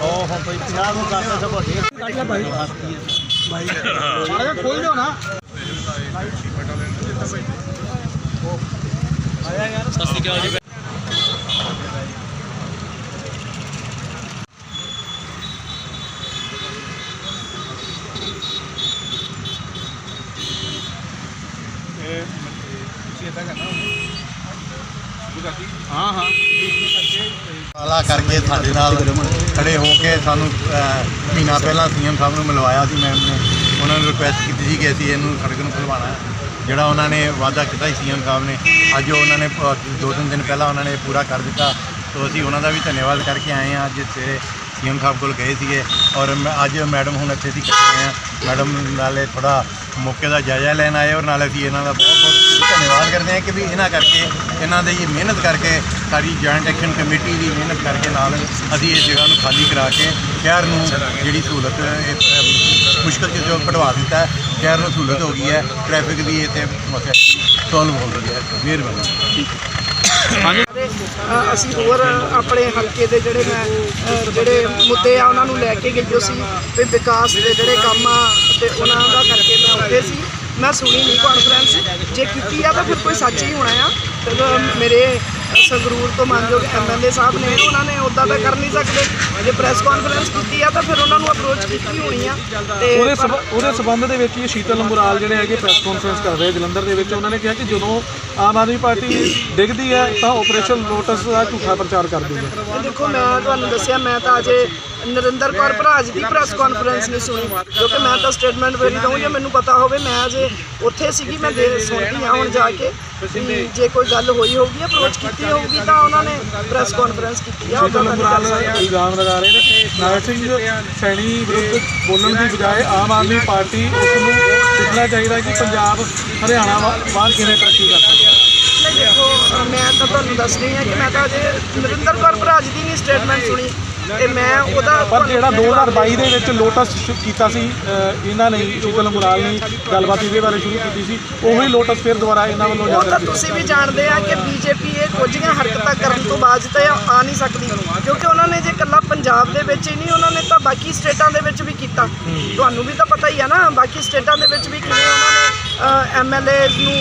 ਉਹ ਹੁਣ ਕੋਈ 50 ਨੂੰ ਕਰਦਾ ਸਭ ਵੱਡੇ ਕੱਢ ਲੈ ਭਾਈ। ਭਾਈ। ਮਾੜਾ ਜਿਹਾ ਖੋਲ ਦਿਓ ਨਾ। ਹਾਂ ਹਾਂ। ਆਲਾ ਕਰਕੇ ਸਾਡੇ ਨਾਲ ਖੜੇ ਹੋ ਕੇ ਸਾਨੂੰ ਅਹ, ਮਹੀਨਾ ਪਹਿਲਾਂ ਸੀਐਮ ਸਾਹਿਬ ਨੂੰ ਮਿਲਵਾਇਆ ਸੀ ਮੈਮ ਨੇ। ਉਹਨਾਂ ਨੂੰ ਰਿਕੁਐਸਟ ਕੀਤੀ ਸੀ ਕਿ ਅਸੀਂ ਇਹਨੂੰ ਸੜਕ ਨੂੰ ਖੁਲਵਾਉਣਾ ਹੈ। ਜਿਹੜਾ ਉਹਨਾਂ ਨੇ ਵਾਅਦਾ ਕੀਤਾ ਸੀ ਸੀਐਮ ਸਾਹਿਬ ਨੇ। ਅੱਜ ਉਹਨਾਂ ਨੇ ਪ- ਦੋ ਤਿੰਨ ਦਿਨ ਪਹਿਲਾਂ ਉਹਨਾਂ ਨੇ ਪੂਰਾ ਕਰ ਦਿੱਤਾ। ਸੋ ਅਸੀਂ ਉਹਨਾਂ ਦਾ ਵੀ ਧੰਨਵਾਦ ਕਰਕੇ ਆਏ ਹਾਂ ਅੱਜ ਸਵੇਰੇ ਸੀਐਮ ਸਾਹਿਬ ਕੋਲ ਗਏ ਸੀਗੇ। ਔਰ ਮੈਂ ਅੱਜ ਮੈਡਮ ਹੁਣ ਇੱਥੇ ਦੀ ਇਕੱਠੇ ਹੋਏ ਹਾਂ ਮੈਡਮ ਨਾਲੇ ਥੋੜਾ ਮੌਕੇ ਦਾ ਜਾਇਜ਼ਾ ਲੈਣ ਆਏ ਔਰ ਨਾਲ ਅਸੀਂ ਇਹਨਾਂ ਦਾ ਬਹੁਤ ਬਹੁਤ ਧੰਨਵਾਦ ਕਰਦੇ ਹਾਂ ਕਿ ਵੀ ਇਹਨਾਂ ਕਰਕੇ ਇਹਨਾਂ ਦੇ ਇਹ ਮਿਹਨਤ ਕਰਕੇ ਸਾਡੀ ਜੁਆਇੰਟ ਐਕਸ਼ਨ ਕਮੇਟੀ ਦੀ ਮਿਹਨਤ ਕਰਕੇ ਨਾਲ ਅਸੀਂ ਇਸ ਜਗ੍ਹਾ ਨੂੰ ਖਾਲੀ ਕਰਾ ਕੇ ਸ਼ਹਿਰ ਨੂੰ ਜਿਹੜੀ ਸਹੂਲਤ ਇਹ, ਅਮ, ਮੁਸ਼ਕਲ ਚ ਜੋ ਕਢਵਾ ਦਿੱਤਾ ਸ਼ਹਿਰ ਨੂੰ ਸਹੂਲਤ ਹੋ ਗਈ ਹੈ ਟ੍ਰੈਫਿਕ ਦੀ ਇੱਥੇ ਸਮੱਸਿਆ ਸੋਲਵ ਹੋ ਗਈ ਹੈ। ਮਿਹਰਬਾਨੀ। ਤੇ, ਅ, ਅਸੀਂ ਹੋਰ ਆਪਣੇ ਹਲਕੇ ਦੇ ਜਿਹੜੇ ਮੈਂ ਜਿਹੜੇ ਮੁੱਦੇ ਆ ਉਹਨਾਂ ਨੂੰ ਲੈ ਕੇ ਗਈ ਸੀ ਵੀ ਵਿਕਾਸ ਦੇ ਜਿਹੜੇ ਕੰਮ ਆ ਤੇ ਉਹਨਾਂ ਦਾ ਕਰਕੇ ਮੈਂ ਉੱਥੇ ਸੀ। ਮੈਂ ਸੁਣੀ ਨਹੀਂ ਕਾਨਫਰੰਸ ਜੇ ਕੀਤੀ ਆ ਤਾਂ ਫਿਰ ਕੋਈ ਸੱਚ ਹੀ ਹੋਣਾ ਆ। ਤੇ ਮੇਰੇ ਸੰਗਰੂਰ ਤੋਂ ਮੰਨਯੋਗ ਐਮਐਲਏ ਸਾਹਿਬ ਨੇ ਉਹਨਾਂ ਨੇ ਉਦਾਂ ਤਾਂ ਕਰ ਨਹੀਂ ਸਕਦੇ। ਜੇ ਪ੍ਰੈਸ ਕਾਨਫਰੰਸ ਕੀਤੀ ਆ ਤਾਂ ਫਿਰ ਉਹਨਾਂ ਨੂੰ ਅਪਰੋਚ ਕੀਤੀ ਹੋਣੀ ਆ। ਤੇ ਉਹਦੇ ਸਬੰ- ਉਹਦੇ ਸਬੰਧ ਦੇ ਵਿੱਚ ਹੀ ਸ਼ੀਤਲ ਮੁਰਾਲ ਜਿਹੜੇ ਹੈਗੇ ਪ੍ਰੈਸ ਕਾਨਫਰੰਸ ਕਰ ਰਹੇ ਜਲੰਧਰ ਦੇ ਵਿੱਚ ਉਹਨਾਂ ਨੇ ਕਿਹਾ ਕਿ ਜਦੋਂ ਆਮ ਆਦਮੀ ਪਾਰਟੀ ਡਿੱਗਦੀ ਹੈ ਤਾਂ ਆਪਰੇਸ਼ਨ ਲੋਟਸ ਦਾ ਝੂਠਾ ਪ੍ਰਚਾਰ ਕਰਦੀ ਹੈ ਤੇ ਦੇਖੋ ਮੈਂ ਤੁਹਾਨੂੰ ਦੱਸਿਆ ਮੈਂ ਤਾਂ ਅਜੇ ਨਰਿੰਦਰ ਕੌਰ ਭਰਾਜ ਦੀ ਪ੍ਰੈਸ ਕਾਨਫਰੰਸ ਨਹੀਂ ਸੁਣੀ ਕਿਉਂਕਿ ਮੈਂ ਤਾਂ ਸਟੇਟਮੈਂਟ ਵੇਰੀ ਦਊਂ ਜੇ ਮੈਨੂੰ ਪਤਾ ਹੋਵੇ ਮੈਂ ਅਜੇ ਉੱਥੇ ਸੀਗੀ ਮੈਂ ਦੇ ਸੁਣਦੀ ਹਾਂ ਹੁਣ ਜਾ ਕੇ। ਵੀ ਜੇ ਕੋਈ ਗੱਲ ਹੋਈ ਹੋਊਗੀ ਅਪਰੋਚ ਕੀਤੀ ਹੋਊਗੀ ਤਾਂ ਉਹਨਾਂ ਨੇ ਪ੍ਰੈਸ ਕਾਨਫਰੰਸ ਕੀਤੀ ਆ ਨਹੀਂ ਕਰ ਸਕਦਾ। ਇਲਜ਼ਾਮ ਲਗਾ ਰਹੇ ਨੇ ਕਿ ਸਿੰਘ ਸੈਣੀ ਵਿਰੁੱਧ ਬੋਲਣ ਦੀ ਬਜਾਏ ਆਮ ਆਦਮੀ ਪਾਰਟੀ ਉਸ ਨੂੰ ਸਿੱਖਣਾ ਚਾਹੀਦਾ ਕਿ ਪੰਜਾਬ ਹਰਿਆਣਾ ਵਾਂਗ ਕਿਵੇਂ ਤਰੱਕੀ ਕਰ ਸਕਦਾ ਦੇਖੋ ਮੈਂ ਤਾਂ ਤੁਹਾਨੂੰ ਦੱਸ ਰਹੀ ਹਾਂ ਕਿ ਮੈਂ ਤਾਂ ਅਜੇ ਨਰਿੰਦਰ ਕੌਰ ਭਰਾਜ ਦੀ ਨਹੀਂ ਸਟੇਟਮੈਂਟ ਸੁਣੀ। ਤੇ ਮੈਂ ਉਹਦਾ ਪਰ ਜਿਹੜਾ 2022 ਦੇ ਵਿੱਚ ਲੋਟਸ ਕੀਤਾ ਸੀ ਅਹ, ਇਹਨਾਂ ਨੇ ਸ਼ੀਤਲ ਮੁਰਾਲ ਨੇ ਗੱਲਬਾਤ ਇਹਦੇ ਬਾਰੇ ਸ਼ੁਰੂ ਕੀਤੀ ਸੀ ਉਹੀ ਲੋਟਸ ਫਿਰ ਦੁਬਾਰਾ ਇਹਨਾਂ ਵੱਲੋਂ ਉਹ ਤਾਂ ਤੁਸੀਂ ਵੀ ਜਾਣਦੇ ਆ ਕਿ ਬੀਜੇਪੀ ਇਹ ਕੁਝੀਆਂ ਹਰਕਤਾਂ ਕਰਨ ਤੋਂ ਬਾਅਦ ਤਾਂ ਆ ਨਹੀਂ ਸਕਦੀ ਕਿਉਂਕਿ ਉਹਨਾਂ ਨੇ ਜੇ ਇਕੱਲਾ ਪੰਜਾਬ ਦੇ ਵਿੱਚ ਹੀ ਨਹੀਂ ਉਹਨਾਂ ਨੇ ਤਾਂ ਬਾਕੀ ਸਟੇਟਾਂ ਦੇ ਵਿੱਚ ਵੀ ਕੀਤਾ। ਤੁਹਾਨੂੰ ਵੀ ਤਾਂ ਪਤਾ ਹੀ ਆ ਨਾ ਬਾਕੀ ਸਟੇਟਾਂ ਦੇ ਵਿੱਚ ਵੀ ਕਿਵੇਂ ਐਮਐਲਏ ਨੂੰ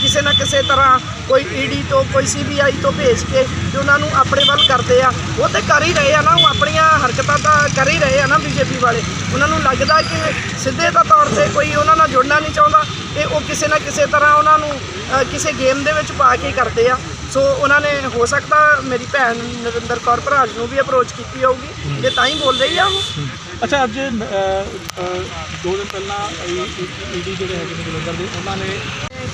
ਕਿਸੇ ਨਾ ਕਿਸੇ ਤਰ੍ਹਾਂ ਕੋਈ ਈਡੀ ਤੋਂ, ਕੋਈ ਸੀਬੀਆਈ ਤੋਂ ਭੇਜ ਕੇ ਤੇ ਉਹਨਾਂ ਨੂੰ ਆਪਣੇ ਵੱਲ ਕਰਦੇ ਆ, ਉਹ ਤੇ ਕਰ ਹੀ ਰਹੇ ਆ ਨਾ, ਉਹ ਆਪਣੀਆਂ ਹਰਕਤਾਂ ਤਾਂ ਕਰ ਹੀ ਰਹੇ ਆ ਨਾ ਬੀਜੇਪੀ ਵਾਲੇ। ਉਹਨਾਂ ਨੂੰ ਲੱਗਦਾ ਕਿ ਸਿੱਧੇ ਦਾ ਤੌਰ ਤੇ ਕੋਈ ਉਹਨਾਂ ਨਾਲ ਜੁੜਨਾ ਨਹੀਂ ਚਾਹੁੰਦਾ, ਤੇ ਉਹ ਕਿਸੇ ਨਾ ਕਿਸੇ ਤਰ੍ਹਾਂ ਉਹਨਾਂ ਨੂੰ ਕਿਸੇ ਗੇਮ ਦੇ ਵਿੱਚ ਪਾ ਕੇ ਕਰਦੇ ਆ। ਸੋ ਉਹਨਾਂ ਨੇ, ਹੋ ਸਕਦਾ ਮੇਰੀ ਭੈਣ ਨਰਿੰਦਰ ਕੌਰ ਭਰਾਜ ਨੂੰ ਵੀ ਅਪਰੋਚ ਕੀਤੀ ਹੋਊਗੀ ਤੇ ਤਾਂ ਹੀ ਬੋਲ ਰਹੀ ਆ ਉਹ। ਅੱਛਾ, ਅੱਜ ਦੋ ਦਿਨ ਪਹਿਲਾਂ ਈਡੀ ਜਿਹੜੇ ਹੈਗੇ ਨੇ ਜਲੰਧਰ ਦੇ, ਉਹਨਾਂ ਨੇ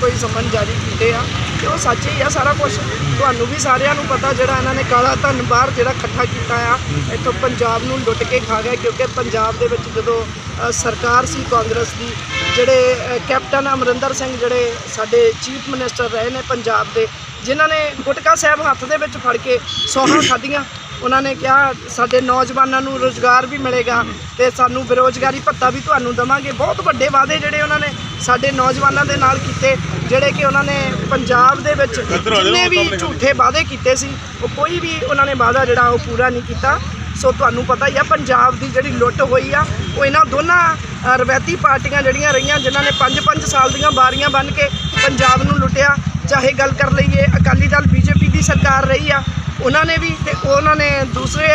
ਕੋਈ ਸਮਨ ਜਾਰੀ ਕੀਤੇ ਆ ਤੇ ਉਹ ਸੱਚ ਹੀ ਆ ਸਾਰਾ ਕੁਝ ਤੁਹਾਨੂੰ ਵੀ ਸਾਰਿਆਂ ਨੂੰ ਪਤਾ ਜਿਹੜਾ ਇਹਨਾਂ ਨੇ ਕਾਲਾ ਧਨ ਬਾਹਰ ਜਿਹੜਾ ਇਕੱਠਾ ਕੀਤਾ ਆ, ਇੱਥੋਂ ਪੰਜਾਬ ਨੂੰ ਲੁੱਟ ਕੇ ਖਾ ਗਿਆ ਕਿਉਂਕਿ ਪੰਜਾਬ ਦੇ ਵਿੱਚ ਜਦੋਂ ਸਰਕਾਰ ਸੀ ਕਾਂਗਰਸ ਦੀ, ਜਿਹੜੇ ਕੈਪਟਨ ਅਮਰਿੰਦਰ ਸਿੰਘ ਜਿਹੜੇ ਸਾਡੇ ਚੀਫ ਮਿਨਿਸਟਰ ਰਹੇ ਨੇ ਪੰਜਾਬ ਦੇ, ਜਿਨ੍ਹਾਂ ਨੇ ਗੁਟਕਾ ਸਾਹਿਬ ਹੱਥ ਦੇ ਵਿੱਚ ਫੜ ਕੇ ਸੌਹਾਂ ਖਾਧੀਆਂ। ਉਹਨਾਂ ਨੇ ਕਿਹਾ ਸਾਡੇ ਨੌਜਵਾਨਾਂ ਨੂੰ ਰੋਜ਼ਗਾਰ ਵੀ ਮਿਲੇਗਾ ਤੇ ਸਾਨੂੰ ਬੇਰੋਜ਼ਗਾਰੀ ਭੱਤਾ ਵੀ ਤੁਹਾਨੂੰ ਦਵਾਂਗੇ। ਬਹੁਤ ਵੱਡੇ ਵਾਅਦੇ ਜਿਹੜੇ ਉਹਨਾਂ ਨੇ ਸਾਡੇ ਨੌਜਵਾਨਾਂ ਦੇ ਨਾਲ ਕੀਤੇ ਜਿਹੜੇ ਕਿ ਉਹਨਾਂ ਨੇ ਪੰਜਾਬ ਦੇ ਵਿੱਚ ਜਿੰਨੇ ਵੀ ਝੂਠੇ ਵਾਅਦੇ ਕੀਤੇ ਸੀ ਉਹ ਕੋਈ ਵੀ ਉਹਨਾਂ ਨੇ ਵਾਅਦਾ ਜਿਹੜਾ ਉਹ ਪੂਰਾ ਨਹੀਂ ਕੀਤਾ। ਸੋ ਤੁਹਾਨੂੰ ਪਤਾ ਹੀ ਆ ਪੰਜਾਬ ਦੀ ਜਿਹੜੀ ਲੁੱਟ ਹੋਈ ਆ ਉਹ ਇਹਨਾਂ ਦੋਨਾਂ ਅ, ਰਵਾਇਤੀ ਪਾਰਟੀਆਂ ਜਿਹੜੀਆਂ ਰਹੀਆਂ ਜਿਨ੍ਹਾਂ ਨੇ 5-5 ਸਾਲ ਦੀਆਂ ਬਾਰੀਆਂ ਬੰਨ ਕੇ ਪੰਜਾਬ ਨੂੰ ਲੁੱਟਿਆ। ਚਾਹੇ ਗੱਲ ਕਰ ਲਈਏ ਅਕਾਲੀ ਦਲ ਬੀਜੇਪੀ ਦੀ ਸਰਕਾਰ ਰਹੀ ਆ ਉਹਨਾਂ ਨੇ ਵੀ ਤੇ ਉਹਨਾਂ ਨੇ ਦੂਸਰੇ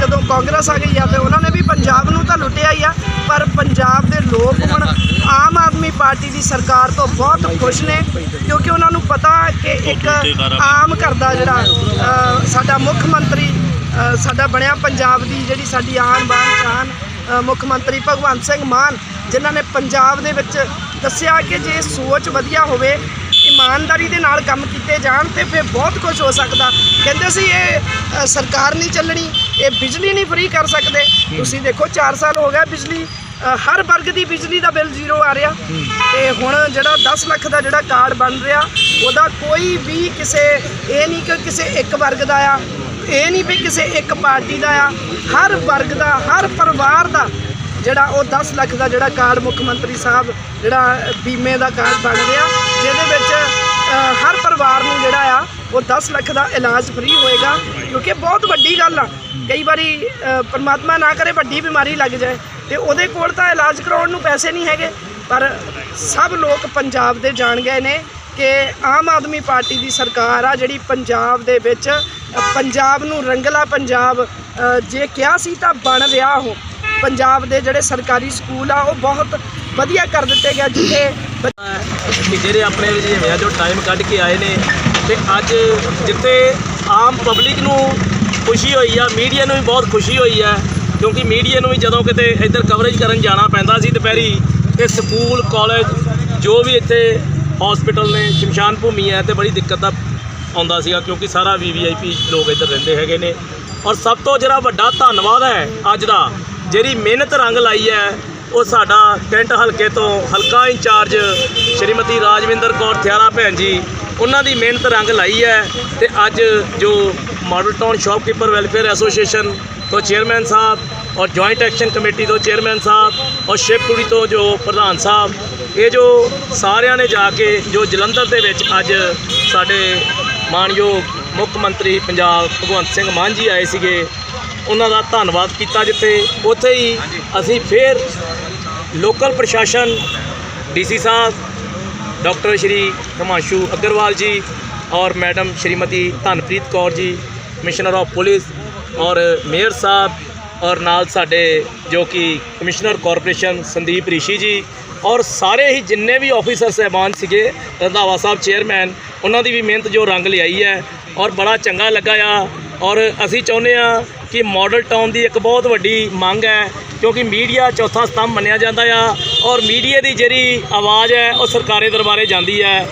ਜਦੋਂ ਕਾਂਗਰਸ ਆ ਗਈ ਆ ਤੇ ਉਹਨਾਂ ਨੇ ਵੀ ਪੰਜਾਬ ਨੂੰ ਤਾਂ ਲੁੱਟਿਆ ਹੀ ਆ, ਪਰ ਪੰਜਾਬ ਦੇ ਲੋਕ ਹੁਣ ਆਮ ਆਦਮੀ ਪਾਰਟੀ ਦੀ ਸਰਕਾਰ ਤੋਂ ਬਹੁਤ ਖੁਸ਼ ਨੇ, ਕਿਉਂਕਿ ਉਹਨਾਂ ਨੂੰ ਪਤਾ ਕਿ ਇੱਕ ਆਮ ਘਰ ਦਾ ਜਿਹੜਾ ਸਾਡਾ ਮੁੱਖ ਮੰਤਰੀ ਸਾਡਾ ਬਣਿਆ ਪੰਜਾਬ ਦੀ ਜਿਹੜੀ ਸਾਡੀ ਆਨ ਬਾਨ ਸ਼ਾਨ ਮੁੱਖ ਮੰਤਰੀ ਭਗਵੰਤ ਸਿੰਘ ਮਾਨ, ਜਿਨ੍ਹਾਂ ਨੇ ਪੰਜਾਬ ਦੇ ਵਿੱਚ ਦੱਸਿਆ ਕਿ ਜੇ ਸੋਚ ਵਧੀਆ ਹੋਵੇ ਇਮਾਨਦਾਰੀ ਦੇ ਨਾਲ ਕੰਮ ਕੀਤੇ ਜਾਣ ਤੇ ਫਿਰ ਬਹੁਤ ਕੁਝ ਹੋ ਸਕਦਾ। ਕਹਿੰਦੇ ਸੀ ਇਹ ਸਰਕਾਰ ਨਹੀਂ ਚੱਲਣੀ, ਇਹ ਬਿਜਲੀ ਨਹੀਂ ਫ੍ਰੀ ਕਰ ਸਕਦੇ। ਤੁਸੀਂ ਦੇਖੋ 4 ਸਾਲ ਹੋ ਗਿਆ ਬਿਜਲੀ ਹਰ ਵਰਗ ਦੀ ਬਿਜਲੀ ਦਾ ਬਿੱਲ ਜ਼ੀਰੋ ਆ ਰਿਹਾ। ਤੇ ਹੁਣ ਜਿਹੜਾ 10 ਲੱਖ ਦਾ ਜਿਹੜਾ ਕਾਰਡ ਬਣ ਰਿਹਾ, ਉਹਦਾ ਕੋਈ ਵੀ ਕਿਸੇ, ਇਹ ਨਹੀਂ ਕਿ ਕਿਸੇ ਇੱਕ ਵਰਗ ਦਾ ਆ, ਇਹ ਨਹੀਂ ਵੀ ਕਿਸੇ ਇੱਕ ਪਾਰਟੀ ਦਾ ਆ। ਹਰ ਵਰਗ ਦਾ, ਹਰ ਪਰਿਵਾਰ ਦਾ ਜਿਹੜਾ ਉਹ 10 ਲੱਖ ਦਾ ਜਿਹੜਾ ਕਾਰਡ ਮੁੱਖ ਮੰਤਰੀ ਸਾਹਿਬ, ਜਿਹੜਾ ਬੀਮੇ ਦਾ ਕਾਰਡ ਬਣ ਰਿਹਾ ਜਿਹਦੇ ਵਿੱਚ ਹਰ ਪਰਿਵਾਰ ਨੂੰ ਜਿਹੜਾ ਆ, ਉਹ 10 ਲੱਖ ਦਾ ਇਲਾਜ ਫ੍ਰੀ ਹੋਏਗਾ, ਕਿਉਂਕਿ ਬਹੁਤ ਵੱਡੀ ਗੱਲ ਆ। ਕਈ ਵਾਰੀ ਪਰਮਾਤਮਾ ਨਾ ਕਰੇ ਵੱਡੀ ਬਿਮਾਰੀ ਲੱਗ ਜਾਏ, ਤੇ ਉਹਦੇ ਕੋਲ ਤਾਂ ਇਲਾਜ ਕਰਾਉਣ ਨੂੰ ਪੈਸੇ ਨਹੀਂ ਹੈਗੇ। ਪਰ ਸਭ ਲੋਕ ਪੰਜਾਬ ਦੇ ਜਾਣ ਗਏ ਨੇ ਕਿ ਆਮ ਆਦਮੀ ਪਾਰਟੀ ਦੀ ਸਰਕਾਰ ਆ, ਜਿਹੜੀ ਪੰਜਾਬ ਦੇ ਵਿੱਚ ਪੰਜਾਬ ਨੂੰ ਰੰਗਲਾ ਪੰਜਾਬ ਜੇ ਕਿਹਾ ਸੀ ਤਾਂ ਬਣ ਰਿਹਾ ਉਹ। ਪੰਜਾਬ ਦੇ ਜਿਹੜੇ ਸਰਕਾਰੀ ਸਕੂਲ ਆ, ਉਹ ਬਹੁਤ ਵਧੀਆ ਕਰ ਦਿੱਤੇ ਗਏ, ਜਿੱਥੇ ਕਿ ਜਿਹੜੇ ਆਪਣੇ ਜਿਵੇਂ ਜੋ ਟਾਈਮ ਕੱਢ ਕੇ ਆਏ ਨੇ ਤੇ ਅੱਜ ਜਿੱਥੇ ਆਮ ਪਬਲਿਕ ਨੂੰ ਖੁਸ਼ੀ ਹੋਈ ਆ ਮੀਡੀਆ ਨੂੰ ਵੀ ਬਹੁਤ ਖੁਸ਼ੀ ਹੋਈ ਆ, ਕਿਉਂਕਿ ਮੀਡੀਆ ਨੂੰ ਵੀ ਜਦੋਂ ਕਿਤੇ ਇੱਧਰ ਕਵਰੇਜ ਕਰਨ ਜਾਣਾ ਪੈਂਦਾ ਸੀ ਦੁਪਹਿਰੀ ਤੇ ਸਕੂਲ ਕਾਲਜ ਜੋ ਵੀ ਇੱਥੇ ਹਸਪੀਟਲ ਨੇ, ਸ਼ਮਸ਼ਾਨ ਭੂਮੀ ਹੈ ਤੇ ਬੜੀ ਦਿੱਕਤ ਦਾ ਆਉਂਦਾ ਸੀਗਾ ਕਿਉਂਕਿ ਸਾਰਾ ਵੀਵੀਆਈਪੀ ਲੋਕ ਇੱਧਰ ਰਹਿੰਦੇ ਹੈਗੇ ਨੇ। ਔਰ ਸਭ ਤੋਂ ਜਿਹੜਾ ਵੱਡਾ ਧੰਨਵਾਦ ਹੈ ਅੱਜ ਦਾ, ਜਿਹੜੀ ਮਿਹਨਤ ਰੰਗ ਲਾਈ ਹੈ ਉਹ ਸਾਡਾ ਕੈਂਟ ਹਲਕੇ ਤੋਂ ਹਲਕਾ ਇੰਚਾਰਜ ਸ਼੍ਰੀਮਤੀ ਰਾਜਵਿੰਦਰ ਕੌਰ ਥਿਆਰਾ ਭੈਣ ਜੀ, ਉਹਨਾਂ ਦੀ ਮਿਹਨਤ ਰੰਗ ਲਾਈ ਹੈ ਤੇ ਅੱਜ ਜੋ model town shopkeeper welfare association ਤੋਂ ਚੇਅਰਮੈਨ ਸਾਹਿਬ ਔਰ ਜੁਆਇੰਟ ਐਕਸ਼ਨ ਕਮੇਟੀ ਤੋਂ ਚੇਅਰਮੈਨ ਸਾਹਿਬ ਔਰ ਸ਼ਿਵਪੁਰੀ ਤੋਂ ਜੋ ਪ੍ਰਧਾਨ ਸਾਹਿਬ, ਇਹ ਜੋ ਸਾਰਿਆਂ ਨੇ ਜਾ ਕੇ ਜੋ ਜਲੰਧਰ ਦੇ ਵਿੱਚ ਅੱਜ ਸਾਡੇ ਮਾਨਯੋਗ ਮੁੱਖ ਮੰਤਰੀ ਪੰਜਾਬ ਭਗਵੰਤ ਸਿੰਘ ਮਾਨ ਜੀ ਆਏ ਸੀਗੇ ਉਹਨਾਂ ਦਾ ਧੰਨਵਾਦ ਕੀਤਾ ਜਿੱਥੇ ਉੱਥੇ ਹੀ ਅਸੀਂ ਫੇਰ ਲੋਕਲ ਪ੍ਰਸ਼ਾਸਨ ਡੀਸੀ ਸਾਹਿਬ ਡਾਕਟਰ ਸ਼੍ਰੀ ਹਿਮਾਂਸ਼ੂ ਅਗਰਵਾਲ ਜੀ ਔਰ madam Shrimati Dhanpreet Kaur ji commissioner of police ਔਰ ਮੇਅਰ ਸਾਹਿਬ ਔਰ ਨਾਲ ਸਾਡੇ ਜੋ ਕਿ ਕਮਿਸ਼ਨਰ ਕਾਰਪੋਰੇਸ਼ਨ ਸੰਦੀਪ ਰਿਸ਼ੀ ਜੀ ਔਰ ਸਾਰੇ ਹੀ ਜਿੰਨੇ ਵੀ ਆਫੀਸਰ ਸਹਿਬਾਨ ਸੀਗੇ ਰੰਧਾਵਾ ਸਾਹਿਬ ਚੇਅਰਮੈਨ ਉਹਨਾਂ ਦੀ ਵੀ ਮਿਹਨਤ ਜੋ ਰੰਗ ਲਿਆਈ ਹੈ ਔਰ ਬੜਾ ਚੰਗਾ ਲੱਗਾ ਆ। ਔਰ ਅਸੀਂ ਚਾਹੁੰਦੇ ਆ ਕਿ ਮਾਡਲ ਟਾਊਨ ਦੀ ਇੱਕ ਬਹੁਤ ਵੱਡੀ ਮੰਗ ਹੈ, ਕਿਉਂਕਿ ਮੀਡੀਆ ਚੌਥਾ ਸਤੰਭ ਮੰਨਿਆ ਜਾਂਦਾ ਆ ਔਰ ਮੀਡੀਆ ਦੀ ਜਿਹੜੀ ਆਵਾਜ਼ ਹੈ, ਉਹ ਸਰਕਾਰੀ ਦਰਬਾਰੇ ਜਾਂਦੀ ਹੈ।